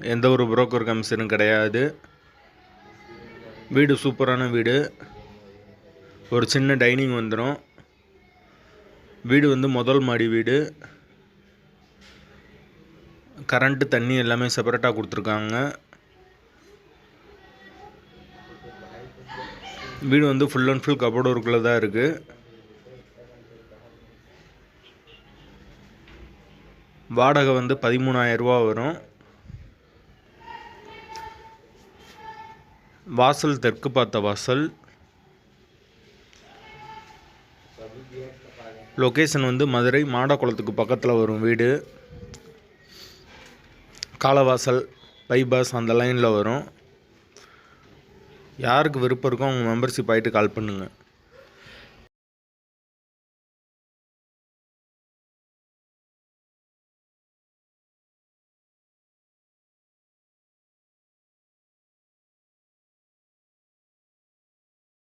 எந்த ஒரு புரோக்கர் கமிஷனும் கிடையாது. வீடு சூப்பரான வீடு. ஒரு சின்ன டைனிங் வந்துடும் வீடு வந்து முதல் மாடி வீடு. கரண்ட்டு தண்ணி எல்லாமே செப்பரேட்டாக கொடுத்துருக்காங்க. வீடு வந்து ஃபுல் அண்ட் ஃபுல் கபோர்டு ஒர்க்கில் தான் இருக்குது வாடகை வந்து பதிமூணாயிரரூபா வரும். வாசல் தெற்கு பார்த்த வாசல். லொக்கேஷன் வந்து மதுரை மாடக்குளத்துக்கு பக்கத்தில் வரும் வீடு. காலவாசல் பைபாஸ் அந்த லைனில் வரும். யாருக்கு விருப்பம் இருக்கோ அவங்க மெம்பர்ஷிப் ஆகிட்டு கால் பண்ணுங்கள்